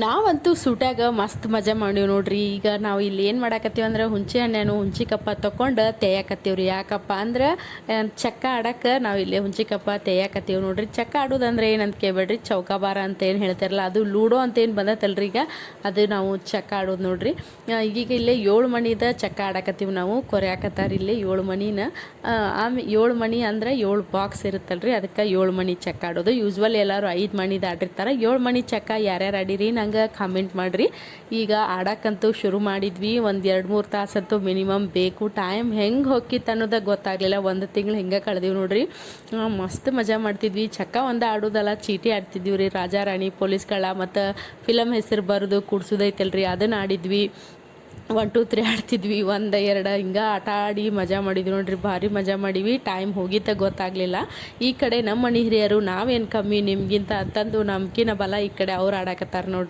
ನಾವಂತೂ ಸೂಟ್ಯಾಗ ಮಸ್ತ್ ಮಜಾ ಮಾಡೀವಿ ನೋಡ್ರಿ. ಈಗ ನಾವು ಇಲ್ಲಿ ಏನು ಮಾಡಾಕತ್ತೀವಿ ಅಂದ್ರೆ ಹುಂಚೆ ಹಣ್ಣು ಹುಂಚಿ ಕಪ್ಪ ತೊಗೊಂಡು ತೇಯಾಕತ್ತೀವಿ ರೀ. ಯಾಕಪ್ಪ ಅಂದ್ರೆ ಚಕ್ಕ ಆಡಕ್ಕೆ ನಾವು ಇಲ್ಲಿ ಹುಂಚಿ ಕಪ್ಪ ತೇಯಾಕತ್ತೀವಿ ನೋಡ್ರಿ. ಚಕ್ಕ ಆಡೋದಂದ್ರೆ ಏನಂತ ಕೇಳಬೇಡ್ರಿ. ಚೌಕಾಬಾರ ಅಂತ ಏನು ಹೇಳ್ತಾರಲ್ಲ ಅದು ಲೂಡೋ ಅಂತ ಏನು ಬಂದತ್ತಲ್ರಿ ಈಗ. ಅದು ನಾವು ಚಕ್ಕ ಆಡೋದು ನೋಡ್ರಿ. ಈಗೀಗ ಈಗ ಇಲ್ಲೇ ಏಳು ಮಣಿದ ಚಕ್ಕ ಆಡಕತ್ತೀವಿ ನಾವು. ಕೊರ್ಯಾಕತ್ತಾರ ಇಲ್ಲಿ ಏಳು ಮಣಿನ. ಆಮೇಲೆ ಏಳು ಮಣಿ ಅಂದ್ರೆ ಏಳು ಬಾಕ್ಸ್ ಇರುತ್ತಲ್ರಿ. ಅದಕ್ಕೆ ಏಳು ಮಣಿ ಚಕ್ಕ ಆಡೋದು. ಯೂಸ್ವಲ್ ಎಲ್ಲರೂ ಐದು ಮಣಿದ ಆಡಿರ್ತಾರೆ ಏಳು ಮಣಿ ಚಕ್ಕ ಯಾರ್ಯಾರು ಆಡಿರಿ ನಂಗೆ ಕಮೆಂಟ್ ಮಾಡಿರಿ. ಈಗ ಆಡಕ್ಕಂತೂ ಶುರು ಮಾಡಿದ್ವಿ. ಒಂದು ಎರಡು ಮೂರು ತಾಸಂತೂ ಮಿನಿಮಮ್ ಬೇಕು. ಟೈಮ್ ಹೆಂಗೆ ಹೋಗಿತ್ತು ಅನ್ನೋದ ಗೊತ್ತಾಗಲಿಲ್ಲ. ಒಂದು ತಿಂಗಳು ಹೆಂಗೆ ಕಳೆದೀವಿ ನೋಡ್ರಿ. ಮಸ್ತ್ ಮಜಾ ಮಾಡ್ತಿದ್ವಿ. ಚಕ್ಕ ಒಂದು ಆಡೋದಲ್ಲ, ಚೀಟಿ ಆಡ್ತಿದ್ವಿ ರೀ. ರಾಜಾ, ರಾಣಿ ಪೊಲೀಸ್ ಕಳ್ಳ ಮತ್ತು ಫಿಲಮ್ ಹೆಸರು ಬರೆದು ಕೂಡ್ಸೋದೈತಲ್ರಿ. ಅದನ್ನು ಆಡಿದ್ವಿ. ಒನ್ ಟು ತ್ರೀ ಆಡ್ತಿದ್ವಿ. ಒಂದು, ಎರಡು ಹಿಂಗೆ ಆಟ ಆಡಿ ಮಜಾ ಮಾಡಿದ್ವಿ ನೋಡ್ರಿ. ಭಾರಿ ಮಜಾ ಮಾಡೀವಿ. ಟೈಮ್ ಹೋಗಿತ್ತ ಗೊತ್ತಾಗಲಿಲ್ಲ. ಈ ಕಡೆ ನಮ್ಮ ಮನೆ ಹಿರಿಯರು ನಾವೇನು ಕಮ್ಮಿ ನಿಮಗಿಂತ ಅಂತಂದು ನಮ್ಕಿನ ಬಲ ಈ ಕಡೆ ಅವ್ರು ಆಡಾಕತ್ತಾರ ನೋಡ್ರಿ.